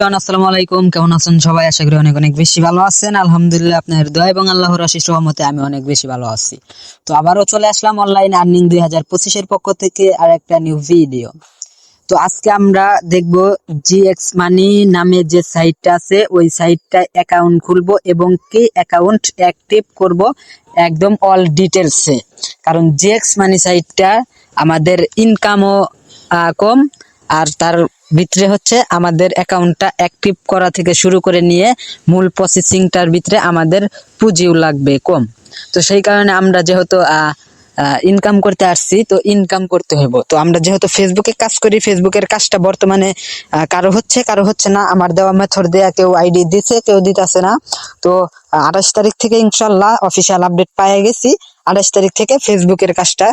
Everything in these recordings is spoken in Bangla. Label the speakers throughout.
Speaker 1: আসসালামু আলাইকুম। কেমন আছেন সবাই? আশা করি অনেক অনেক বেশি ভালো আছেন। আলহামদুলিল্লাহ, আপনার দোয়া এবং আল্লাহর আশিস রহমতে আমি অনেক বেশি ভালো আছি। তো আবারও চলে আসলাম অনলাইন আর্নিং দুই হাজার পঁচিশের পক্ষ থেকে আর একটা নিউ ভিডিও তো আজকে আমরা দেখব জিএক্স মানি নামে যে সাইটটা আছে, ওই সাইটটা অ্যাকাউন্ট খুলবো এবং কি অ্যাকাউন্ট অ্যাক্টিভ করব একদম অল ডিটেলসে কারণ জিএক্স মানি সাইটটা আমাদের ইনকামও কম, আর তার ভিতরে হচ্ছে আমাদের অ্যাকাউন্টটা অ্যাক্টিভ করা থেকে শুরু করে নিয়ে মূল প্রসেসিংটার ভিতরে আমাদের পুঁজিও লাগবে কম। তো সেই কারণে আমরা যেহেতু ইনকাম করতে আসছি, তো ইনকাম করতে হইব। তো আমরা যেহেতু ফেসবুকে কাজ করি ফেসবুকের কাজটা বর্তমানে কারও হচ্ছে কারও হচ্ছে না। আমার দেওয়া মেথড দেয়া কেউ আইডি দিছে, কেউ দিতেছে না। তো আঠাশ তারিখ থেকে ইনশাল্লাহ অফিসিয়াল আপডেট পেয়ে গেছি। আঠাশ তারিখ থেকে ফেসবুকের কাজটা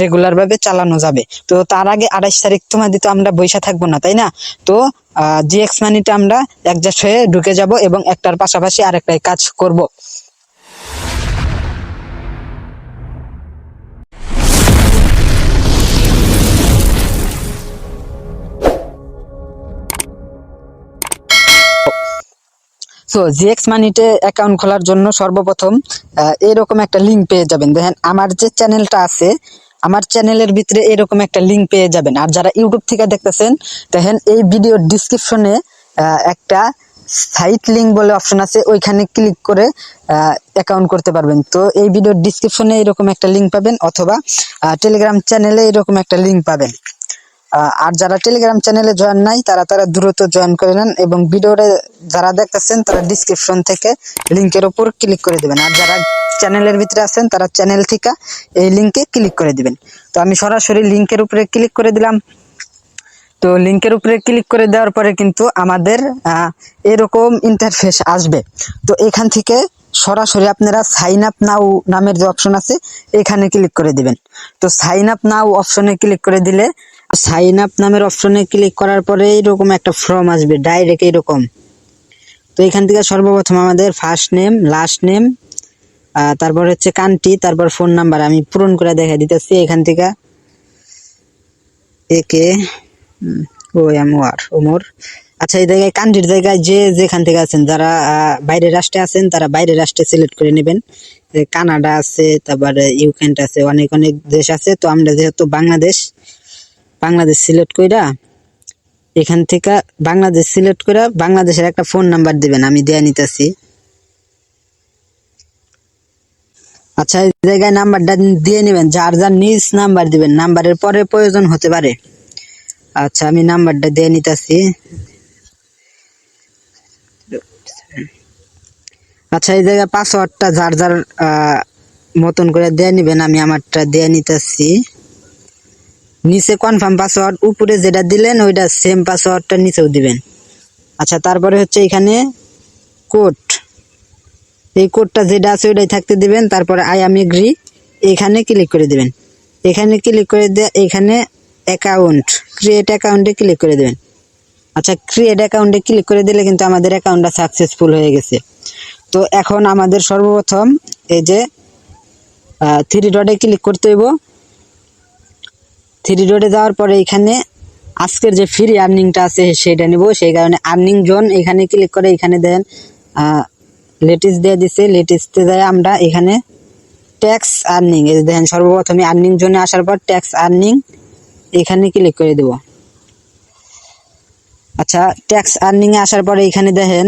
Speaker 1: রেগুলার ভাবে চালানো যাবে। তো তার আগে আঠাশ তারিখ তোমাদের তো আমরা বৈশা থাকব না, তাই না? তো জিএক্স মানিটা আমরা অ্যাডজাস্ট হয়ে ঢুকে যাব এবং একটার পাশাপাশি আরেকটাই কাজ করব। সো জিএক্স মানিতে অ্যাকাউন্ট খোলার জন্য সর্বপ্রথম এরকম একটা লিঙ্ক পেয়ে যাবেন। দেখেন, আমার যে চ্যানেলটা আছে, আমার চ্যানেলের ভিতরে এরকম একটা লিঙ্ক পেয়ে যাবেন। আর যারা ইউটিউব থেকে দেখতেছেন, দেখেন, এই ভিডিওর ডিসক্রিপশনে একটা সাইট লিঙ্ক বলে অপশন আছে, ওইখানে ক্লিক করে অ্যাকাউন্ট করতে পারবেন। তো, এই ভিডিওর ডিসক্রিপশনে এরকম একটা লিঙ্ক পাবেন, অথবা টেলিগ্রাম চ্যানেলে এরকম একটা লিঙ্ক পাবেন। আর যারা টেলিগ্রাম চ্যানেলে জয়েন নাই, তারা তারা দ্রুত জয়েন করে নেন এবং ভিডিওটা যারা দেখতেছেন, তারা ডিসক্রিপশন থেকে লিংকের উপর ক্লিক করে দিবেন। আর যারা চ্যানেলের ভিতরে আছেন, তারা চ্যানেল থেকে এই লিংকে ক্লিক করে দিবেন। তো আমি সরাসরি লিংকের উপরে ক্লিক করে দিলাম। তো লিংকের উপরে ক্লিক করে দেওয়ার পরে কিন্তু আমাদের এরকম ইন্টারফেস আসবে। তো এখান থেকে সরাসরি আপনারা সাইন আপ নাও নামের যে অপশন আছে, এখানে ক্লিক করে দিবেন। তো সাইন আপ নাও অপশনে ক্লিক করে দিলে সাইন আপ নামের অপশনে ক্লিক করার পরে এরকম একটা ফর্ম আসবে ডাইরেক্ট এরকম তো এখান থেকে সর্বপ্রথম আমাদের ফার্স্ট নেম লাস্ট নেম তারপর হচ্ছে কান্ট্রি তারপর ফোন নাম্বার আমি পূরণ করে দেখা দিতেছি এখান থেকে। একে ও এম ওয়ার ওমর। আচ্ছা এই জায়গায় কান্ট্রির জায়গায় যে যেখান থেকে আছেন, যারা বাইরের রাষ্ট্রে আছেন, তারা বাইরের রাষ্ট্রে সিলেক্ট করে নেবেন। কানাডা আছে, তারপরে ইউক্রেন আছে, অনেক অনেক দেশ আছে। তো আমরা যেহেতু বাংলাদেশ বাংলাদেশ সিলেক্ট কইরা এখান থেকে বাংলাদেশ সিলেক্ট করে বাংলাদেশের একটা ফোন নাম্বার দিবেন, আমি দেয়া নিতেছি। আচ্ছা এই জায়গায় নাম্বারটা দিয়ে নেবেন, যার যার নিজ নাম্বার দিবেন, নাম্বারের পরে প্রয়োজন হতে পারে। আচ্ছা আমি নাম্বারটা দিয়ে নিতেছি। আচ্ছা এই জায়গায় পাসওয়ার্ডটা যার যার মতন করে দিয়ে নিবেন, আমি আমারটা দিয়ে নিতেছি। নিচে কনফার্ম পাসওয়ার্ড উপরে যেটা দিলেন, ওইটা সেম পাসওয়ার্ডটা নিচেও দিবেন। আচ্ছা তারপরে হচ্ছে এখানে কোড এই কোডটা যেটা আছে, ওইটাই থাকতে দিবেন। তারপরে আই আমি এগ্রি এখানে ক্লিক করে দিবেন। এখানে ক্লিক করে দিয়ে এখানে অ্যাকাউন্ট ক্রিয়েট অ্যাকাউন্টে ক্লিক করে দেবেন। আচ্ছা ক্রিয়েট অ্যাকাউন্টে ক্লিক করে দিলে কিন্তু আমাদের অ্যাকাউন্টটা সাকসেসফুল হয়ে গেছে। তো এখন আমাদের সর্বপ্রথম এই যে থ্রি ডটে ক্লিক করতে হইব। থ্রি ডটে যাওয়ার পরে এখানে আজকের যে ফ্রি আর্নিংটা আছে সেটা নেব। সেই কারণে আর্নিং জোন এখানে ক্লিক করে এখানে দেন লেটেস্ট দিয়ে দিছে। লেটেস্টে যায় আমরা এখানে ট্যাক্স আর্নিং এই দেখেন সর্বপ্রথমে আর্নিং জোনে আসার পর ট্যাক্স আর্নিং এখানে ক্লিক করে দেব। আচ্ছা ট্যাক্স আর্নিং এ আসার পরে এখানে দেখেন,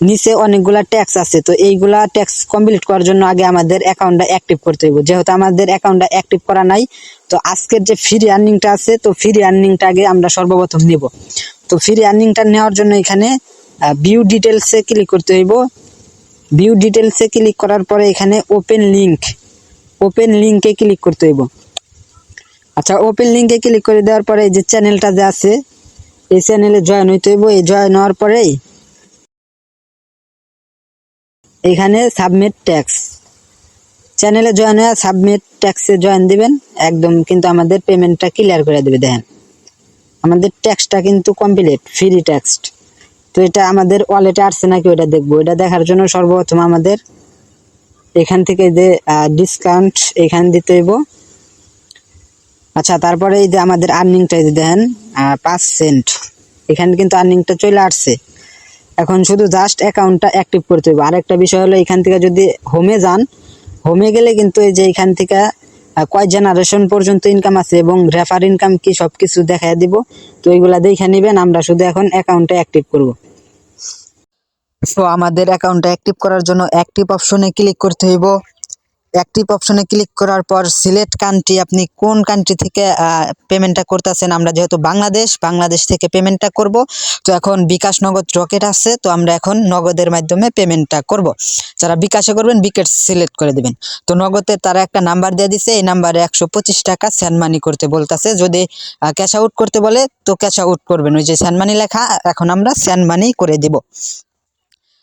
Speaker 1: নিচে অনেকগুলা ট্যাক্স আছে। তো এইগুলা ট্যাক্স কমপ্লিট করার জন্য আগে আমাদের অ্যাকাউন্টটা অ্যাক্টিভ করতে হইব। যেহেতু আমাদের অ্যাকাউন্টটা অ্যাক্টিভ করা নাই তো আজকের যে ফ্রি আর্নিংটা আছে, তো ফ্রি আর্নিংটা আগে আমরা সর্বপ্রথম নিব। তো ফ্রি আর্নিংটা নেওয়ার জন্য এখানে ভিউ ডিটেলসে ক্লিক করতে হইব। ভিউ ডিটেলসে ক্লিক করার পরে এখানে ওপেন লিংক ওপেন লিংকে ক্লিক করতে হইব। আচ্ছা ওপেন লিংকে ক্লিক করে দেওয়ার পরে যে চ্যানেলটা যে আছে, এই চ্যানেলে জয়েন হইতে হইব। এই জয়েন হওয়ার পরেই এখানে সাবমিট ট্যাক্স চ্যানেলে জয়েন হয়ে সাবমিট ট্যাক্সে জয়েন দিবেন। একদম, কিন্তু আমাদের পেমেন্টটা ক্লিয়ার করে দেবে, দেখেন। আমাদের ট্যাক্সটা কিন্তু কমপ্লিট ফ্রি ট্যাক্স তো এটা আমাদের ওয়ালেটে আসছে নাকি ওটা দেখব। এটা দেখার জন্য সর্বপ্রথম আমাদের এখান থেকে যে ডিসকাউন্ট এখান দিতে হইব। আচ্ছা তারপরে এই যে আমাদের আর্নিংটা এই যে দেখেন পাঁচ সেন্ট এখানে কিন্তু আর্নিংটা চলে আসছে। এখন শুধু জাস্ট অ্যাকাউন্টটা অ্যাক্টিভ করতে হবে আরেকটা বিষয় হলো, এখান থেকে যদি হোমে যান হোমে গেলে কিন্তু এই যে এখান থেকে কয় জেনারেশন পর্যন্ত ইনকাম আছে এবং রেফার ইনকাম কি সব কিছু দেখা দিব, তো এইগুলা দেখে নেবেন, আমরা শুধু এখন অ্যাকাউন্টে অ্যাক্টিভ করব। সো আমাদের অ্যাকাউন্টটা অ্যাক্টিভ করার জন্য অ্যাক্টিভ অপশনে ক্লিক করতে হইব। অ্যাক্টিভ অপশনে ক্লিক করার পর সিলেক্ট কান্ট্রি আপনি কোন কান্ট্রি থেকে পেমেন্টটা করতেছেন, আমরা যেহেতু বাংলাদেশ বাংলাদেশ থেকে পেমেন্টটা করব। তো এখন বিকাশ নগদ রকেট আছে, তো আমরা এখন নগদের মাধ্যমে পেমেন্টটা করব। যারা বিকাশে করবেন, বিকেট সিলেক্ট করে দিবেন। তো নগদে তারা একটা নাম্বার দিয়ে দিছে, এই নাম্বারে একশো পঁচিশ টাকা স্যান্ড মানি করতে বলতেছে। যদি ক্যাশ আউট করতে বলে, তো ক্যাশ আউট করবেন। ওই যে স্যান্ড মানি লেখা, এখন আমরা স্যান্ড মানি করে দিব।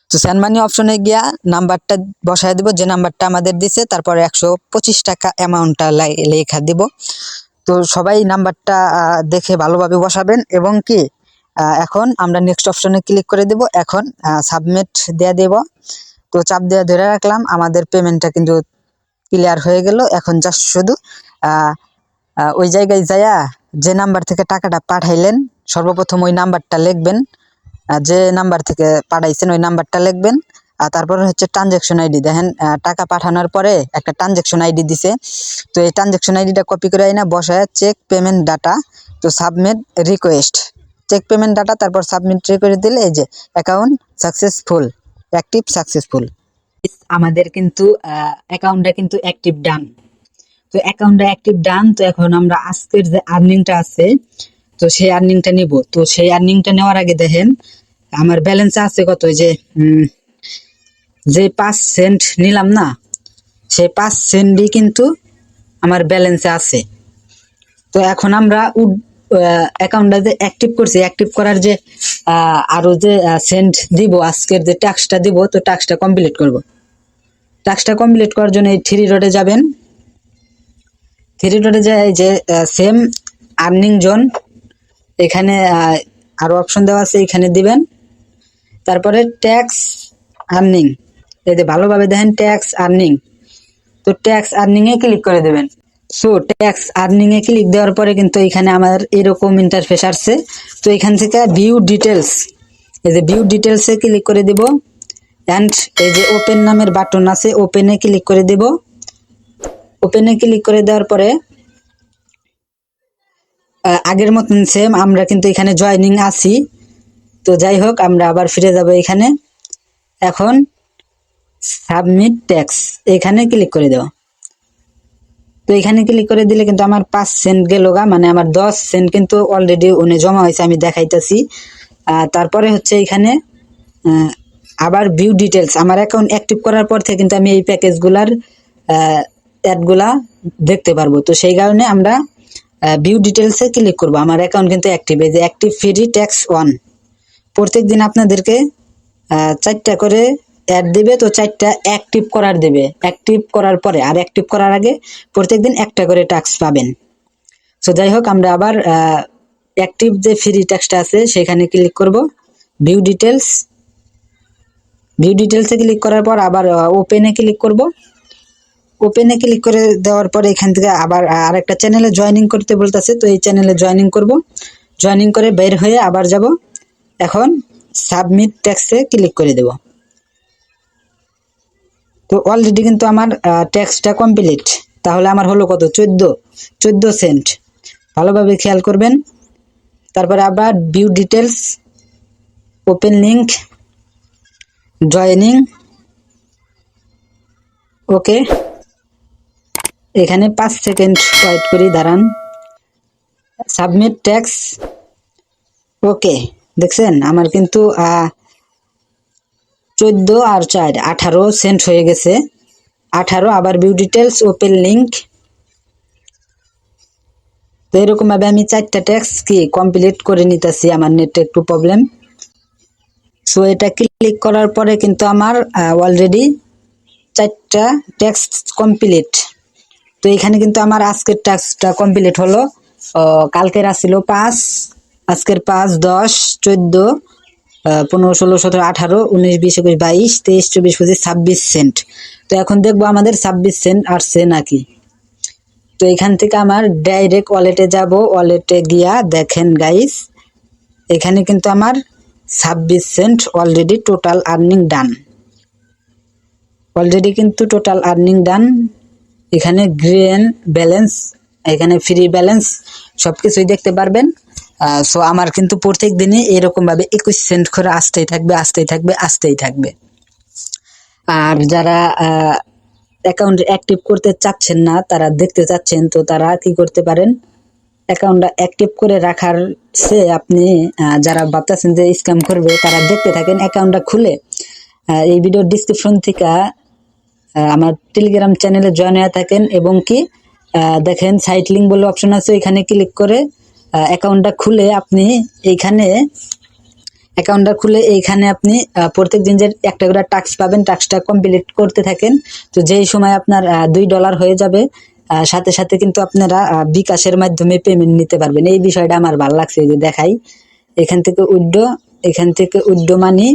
Speaker 1: তো সেন্ড মানি অপশনে গিয়া নাম্বারটা বসায় দিব, যে নাম্বারটা আমাদের দিছে, তারপরে একশো পঁচিশ টাকা অ্যামাউন্টটা লেখা দিব। তো সবাই নাম্বারটা দেখে ভালোভাবে বসাবেন এবং কি এখন আমরা নেক্সট অপশনে ক্লিক করে দিব। এখন সাবমিট দিয়ে দেব। তো চাপ দেওয়া ধরে রাখলাম, আমাদের পেমেন্টটা কিন্তু ক্লিয়ার হয়ে গেল। এখন জাস্ট শুধু ওই জায়গায় যায়া যে নাম্বার থেকে টাকাটা পাঠাইলেন, সর্বপ্রথম ওই নাম্বারটা লিখবেন। যে নাম্বার থেকে পাঠাইছেন, ওই নাম্বারটা লিখবেন। আর তারপরে হচ্ছে ট্রানজ্যাকশন আইডি দেখেন টাকা পাঠানোর পরে একটা ট্রানজ্যাকশন আইডি দিছে। তো এই ট্রানজ্যাকশন আইডিটা কপি করে আইনা, বসায় চেক পেমেন্ট ডাটা তো submit request check payment data তারপর সাবমিট করে দিলে এই যে অ্যাকাউন্ট সাকসেসফুল অ্যাক্টিভ সাকসেসফুল আমাদের কিন্তু অ্যাকাউন্টটা কিন্তু অ্যাক্টিভ ডান তো অ্যাকাউন্টটা অ্যাক্টিভ ডান তো এখন আমরা আজকের যে আর্নিংটা আছে তো সেই আর্নিংটা নিব। তো সেই আর্নিংটা নেওয়ার আগে দেখেন আমার ব্যালেন্স আছে কত যে যে পাঁচ সেন্ট নিলাম না সেই পাঁচ সেন্টই কিন্তু আমার ব্যালেন্সে আছে। তো এখন আমরা উড অ্যাকাউন্টটা যে অ্যাক্টিভ করছি অ্যাক্টিভ করার যে আহ, আরও যে সেন্ট দিব আজকের যে ট্যাক্সটা দিব তো ট্যাক্সটা কমপ্লিট করব। ট্যাক্সটা কমপ্লিট করার জন্য এই থ্রি রোডে যাবেন। থ্রি রোডে যায় যে সেম আর্নিং জোন এখানে আহ, আরও অপশন দেওয়া আছে এখানে দিবেন। তারপরে ট্যাক্স আর্নিং যে ভালোভাবে দেখেন ট্যাক্স আর্নিং তো ট্যাক্স আর্নিং এ ক্লিক করে দেবেন। সো ট্যাক্স আর্নিং এ ক্লিক দেওয়ার পরে কিন্তু এখানে আমার এরকম ইন্টারফেস আসছে। তো এখান থেকে ভিউ ডিটেলস এই যে ভিউ ডিটেলস ক্লিক করে দিব। অ্যান্ড এই যে ওপেন নামের বাটন আছে ওপেনে ক্লিক করে দিব। ওপেনে ক্লিক করে দেওয়ার পরে আগের মতন সেম আমরা কিন্তু এখানে জয়নিং আছি। তো যাই হোক, আমরা আবার ফিরে যাব এখানে। এখন সাবমিট ট্যাক্স এখানে ক্লিক করে দেওয়া তো এখানে ক্লিক করে দিলে কিন্তু আমার পাঁচ সেন্ট গেল গা মানে আমার দশ সেন্ট কিন্তু অলরেডি উনি জমা হয়েছে, আমি দেখাইতেছি। তারপরে হচ্ছে এখানে আবার ভিউ ডিটেলস আমার অ্যাকাউন্ট অ্যাক্টিভ করার পর থেকে কিন্তু আমি এই প্যাকেজগুলার অ্যাডগুলা দেখতে পারব। তো সেই কারণে আমরা ভিউ ডিটেলসে ক্লিক করব। আমার অ্যাকাউন্ট কিন্তু অ্যাক্টিভ এই যে অ্যাক্টিভ ফ্রি ট্যাক্স ওয়ান প্রত্যেক দিন আপনাদেরকে চারটা করে অ্যাড দেবে, তো চারটা অ্যাক্টিভ করার দেবে। অ্যাক্টিভ করার পরে, আর অ্যাক্টিভ করার আগে প্রত্যেকদিন একটা করে ট্যাক্স পাবেন। সো যাই হোক, আমরা আবার অ্যাক্টিভ যে ফ্রি ট্যাক্সটা আছে, সেখানে ক্লিক করব। ভিউ ডিটেলস ভিউ ডিটেলসে ক্লিক করার পর আবার ওপেনে ক্লিক করব। ওপেনে ক্লিক করে দেওয়ার পরে এখান থেকে আবার আরেকটা চ্যানেলে জয়েনিং করতে বলতেছে, তো এই চ্যানেলে জয়েনিং করব। জয়েনিং করে বের হয়ে আবার যাব। এখন সাবমিট ট্যাক্সে ক্লিক করে দেব। তো অলরেডি কিন্তু আমার ট্যাক্সটা কমপ্লিট তাহলে আমার হলো কত? চোদ্দ। চোদ্দ সেন্ট ভালোভাবে খেয়াল করবেন। তারপরে আবার view details open link joining okay এখানে পাঁচ সেকেন্ড ওয়েট করি, দাঁড়ান। সাবমিট ট্যাক্স ওকে দেখছেন? আমার কিন্তু চোদ্দ আর চার, আঠারো সেন্ট হয়ে গেছে। আঠারো, আবার ভিউ ডিটেলস ওপেন লিঙ্ক তো এরকমভাবে আমি চারটা ট্যাক্স কি কমপ্লিট করে নিতেছি, আমার নেটে একটু প্রবলেম সো এটা ক্লিক করার পরে কিন্তু আমার অলরেডি চারটা ট্যাক্স কমপ্লিট তো এখানে কিন্তু আমার আজকের টাস্কটা কমপ্লিট হলো। কালকের আসছিল পাঁচ, আজকের পাঁচ, দশ, চোদ্দ পনেরো, ষোলো, সতেরো, আঠারো, উনিশ, বিশ, একুশ, বাইশ, তেইশ, চব্বিশ, পঁচিশ, ছাব্বিশ সেন্ট তো এখন দেখব আমাদের ছাব্বিশ সেন্ট আসছে নাকি। তো এখান থেকে আমার ডাইরেক্ট ওয়ালেটে যাব। ওয়ালেটে গিয়া দেখেন গাইস এখানে কিন্তু আমার ছাব্বিশ cent already total earning done already কিন্তু টোটাল আর্নিং ডান এখানে গ্রেন ব্যালেন্স এখানে ফ্রি ব্যালেন্স সব কিছুই দেখতে পারবেন। সো আমার কিন্তু প্রত্যেক দিনই এরকমভাবে একুশ সেন্ট করে আসতেই থাকবে আসতেই থাকবে আসতেই থাকবে। আর যারা অ্যাকাউন্ট অ্যাক্টিভ করতে চাচ্ছেন না, তারা দেখতে চাচ্ছেন, তো তারা কি করতে পারেন? অ্যাকাউন্টটা অ্যাক্টিভ করে রাখার সে আপনি যারা ভাবতেছেন যে স্ক্যাম করবে, তারা দেখতে থাকেন অ্যাকাউন্টটা খুলে। এই ভিডিও ডিসক্রিপশন থেকে আমার টেলিগ্রাম চ্যানেলে জয়েন হয়ে থাকেন এবং কি দেখেন সাইট লিঙ্ক বলে অপশন আছে এখানে ক্লিক করে অ্যাকাউন্টটা খুলে আপনি এইখানে অ্যাকাউন্টটা খুলে এইখানে আপনি প্রত্যেক দিন যে একটা করে টাস্ক পাবেন টাস্কটা কমপ্লিট করতে থাকেন। তো যেই সময় আপনার দুই ডলার হয়ে যাবে সাথে সাথে কিন্তু আপনারা বিকাশের মাধ্যমে পেমেন্ট নিতে পারবেন। এই বিষয়টা আমার ভালো লাগছে যে দেখাই। এখান থেকে উড্ডো, এখান থেকে উড্ডো মানি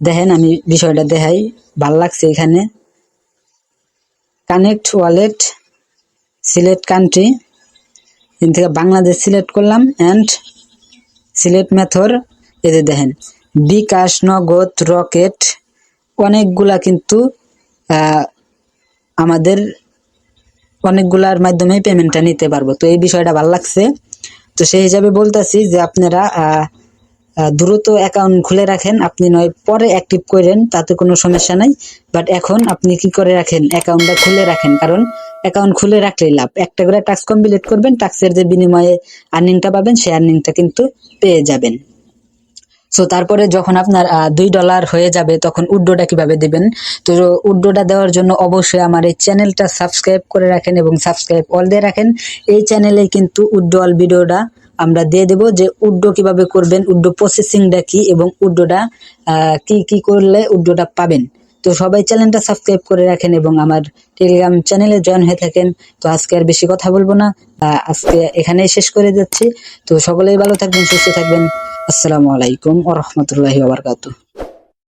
Speaker 1: দেখেন আমি বিষয়টা দেখাই, ভালো লাগছে এখানে। কানেক্ট ওয়ালেট সিলেক্ট কান্ট্রি এখান থেকে বাংলাদেশ সিলেক্ট করলাম অ্যান্ড সিলেক্ট মেথড এতে দেখেন, বিকাশ, নগদ, রকেট, অনেকগুলা কিন্তু আমাদের অনেকগুলার মাধ্যমে পেমেন্টটা নিতে পারব। তো এই বিষয়টা ভালো লাগছে। তো সেই হিসাবে বলতেছি যে আপনারা দ্রুত অ্যাকাউন্ট খুলে রাখেন। আপনি নয়, পরে অ্যাক্টিভ করেন, তাতে কোনো সমস্যা নাই। বাট এখন আপনি কি করে রাখেন? অ্যাকাউন্টটা খুলে রাখেন। কারণ অ্যাকাউন্ট খুলে রাখলেই লাভ। একটা করে টাস্ক কমপ্লিট করবেন টাস্কের যে বিনিময়ে আর্নিংটা পাবেন, সেই আর্নিংটা কিন্তু পেয়ে যাবেন। সো তারপরে যখন আপনার দুই ডলার হয়ে যাবে, তখন উড্ডোটা কীভাবে দেবেন? তো উড্ডোটা দেওয়ার জন্য অবশ্যই আমার এই চ্যানেলটা সাবস্ক্রাইব করে রাখেন এবং সাবস্ক্রাইব অল দিয়ে রাখেন। এই চ্যানেলে কিন্তু উড্ডো অল ভিডিওটা আমরা দিয়ে দেব যে উড্ডো কীভাবে করবেন, উড্ডো প্রসেসিংটা কি এবং উড্ডোটা কি কি করলে উড্ডোটা পাবেন। তো সবাই চ্যানেলটা সাবস্ক্রাইব করে রাখেন এবং আমার টেলিগ্রাম চ্যানেলে জয়েন হয়ে থাকেন। তো আজকে আর বেশি কথা বলব না। আজকে এখানেই শেষ করে যাচ্ছি। তো সকলেই ভালো থাকবেন, সুস্থ থাকবেন। আসসালামু আলাইকুম ও রহমতুল্লাহি